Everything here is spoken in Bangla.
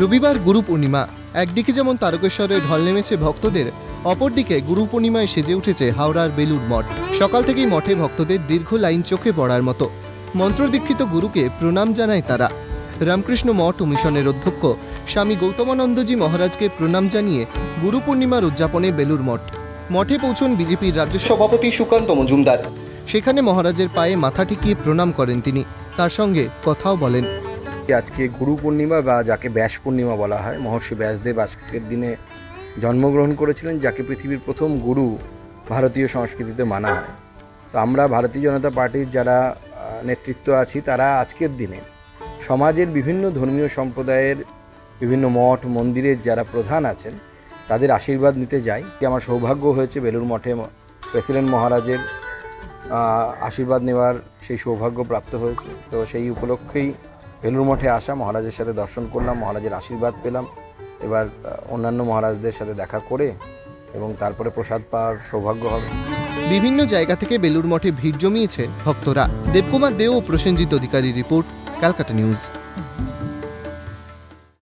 রবিবার গুরু পূর্ণিমা। একদিকে যেমন তারকেশ্বরে ঢল নেমেছে ভক্তদের অপরদিকে গুরু পূর্ণিমায় সেজে উঠেছে হাওড়ার বেলুর মঠ। সকাল থেকেই মঠে ভক্তদের দীর্ঘ লাইন চোখে পড়ার মতো। মন্ত্রদীক্ষিত গুরুকে প্রণাম জানায় তারা। রামকৃষ্ণ মঠ ও মিশনের অধ্যক্ষ স্বামী গৌতমানন্দজি মহারাজকে প্রণাম জানিয়ে গুরু পূর্ণিমার উদযাপনে বেলুর মঠ। মঠে পৌঁছন বিজেপির রাজ্য সভাপতি সুকান্ত মজুমদার। সেখানে মহারাজের পায়ে মাথা টিকিয়ে প্রণাম করেন তিনি। তার সঙ্গে কথাও বলেন। আজকে গুরু পূর্ণিমা বা যাকে ব্যাস পূর্ণিমা বলা হয়, মহর্ষি ব্যাসদেব আজকের দিনে জন্মগ্রহণ করেছিলেন, যাকে পৃথিবীর প্রথম গুরু ভারতীয় সংস্কৃতিতে মানা হয়। তো আমরা ভারতীয় জনতা পার্টির যারা নেতৃত্ব আছি, তারা আজকের দিনে সমাজের বিভিন্ন ধর্মীয় সম্প্রদায়ের বিভিন্ন মঠ, মন্দিরের যারা প্রধান আছেন, তাদের আশীর্বাদ নিতে যাই। আমার সৌভাগ্য হয়েছে বেলুর মঠে প্রেসিডেন্ট মহারাজের আশীর্বাদ নেওয়ার সেই সৌভাগ্য প্রাপ্ত হয়েছে। তো সেই উপলক্ষেই বেলুর মঠে আসা, মহারাজের সাথে দর্শন করলাম, মহারাজের আশীর্বাদ পেলাম। এবার অন্যান্য মহারাজদের সাথে দেখা করে এবং তারপরে প্রসাদ পাওয়ার সৌভাগ্য হবে। বিভিন্ন জায়গা থেকে বেলুর মঠে ভিড় জমিয়েছে ভক্তরা। Debkumar Dey Prosenjit Adhikari report, Calcutta news.